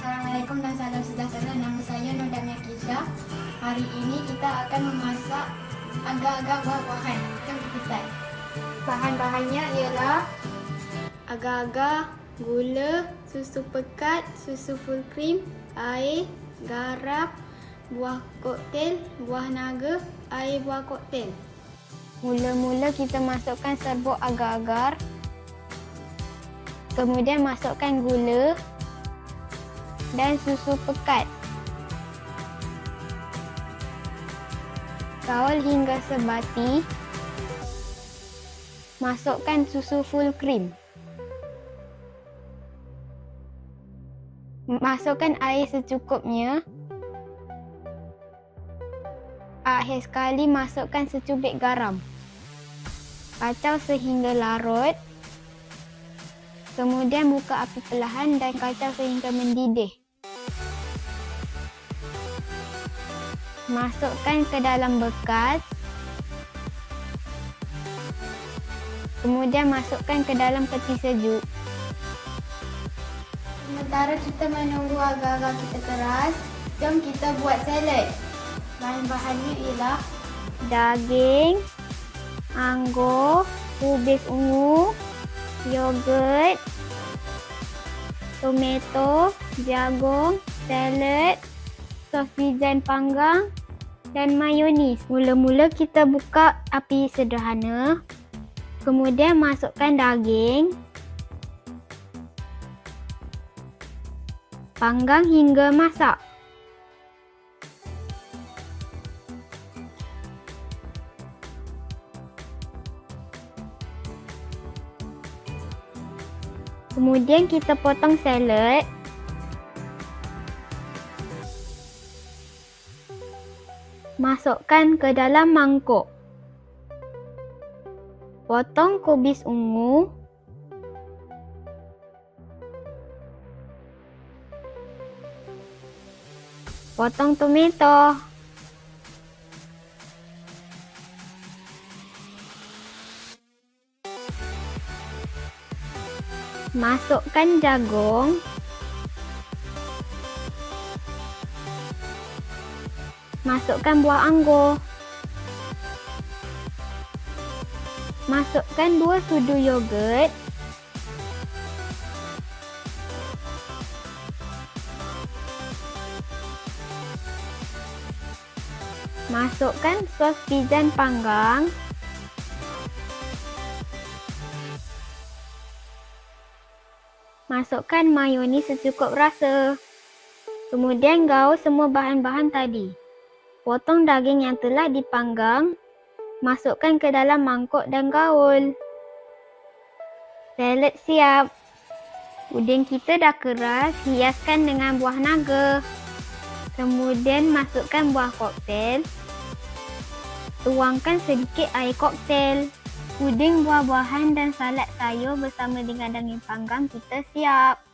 Assalamualaikum dan salam sejahtera. Nama saya Noda Miakisha. Hari ini kita akan memasak agak-agak buah-buahan. Kita start. Bahan-bahannya ialah agar-agar, gula, susu pekat, susu full cream, air, garam, buah koktel, buah naga, air buah koktel. Mula-mula kita masukkan serbuk agar-agar. Kemudian masukkan gula dan susu pekat. Kawal hingga sebati. Masukkan susu full cream. Masukkan air secukupnya. Akhir sekali masukkan secubit garam. Kacau sehingga larut. Kemudian buka api perlahan dan kacau sehingga mendidih. Masukkan ke dalam bekas. Kemudian masukkan ke dalam peti sejuk. Sementara kita menunggu agar-agar kita keras, jom kita buat salad. Bahan-bahannya ialah daging, anggur, kubis ungu, yogurt, tomato, jagung, salad, sos pijan panggang dan mayonis. Mula-mula kita buka api sederhana. Kemudian masukkan daging. Panggang hingga masak. Kemudian kita potong salad. Masukkan ke dalam mangkuk. Potong kubis ungu. Potong tomato. Masukkan jagung. Masukkan buah anggur. Masukkan dua sudu yogurt. Masukkan sos pijan panggang. Masukkan mayonis secukup rasa. Kemudian gaul semua bahan-bahan tadi. Potong daging yang telah dipanggang. Masukkan ke dalam mangkuk dan gaul. Salad siap. Puding kita dah keras, hiaskan dengan buah naga. Kemudian masukkan buah koktel. Tuangkan sedikit air koktel. Puding buah-buahan dan salad sayur bersama dengan daging panggang kita siap.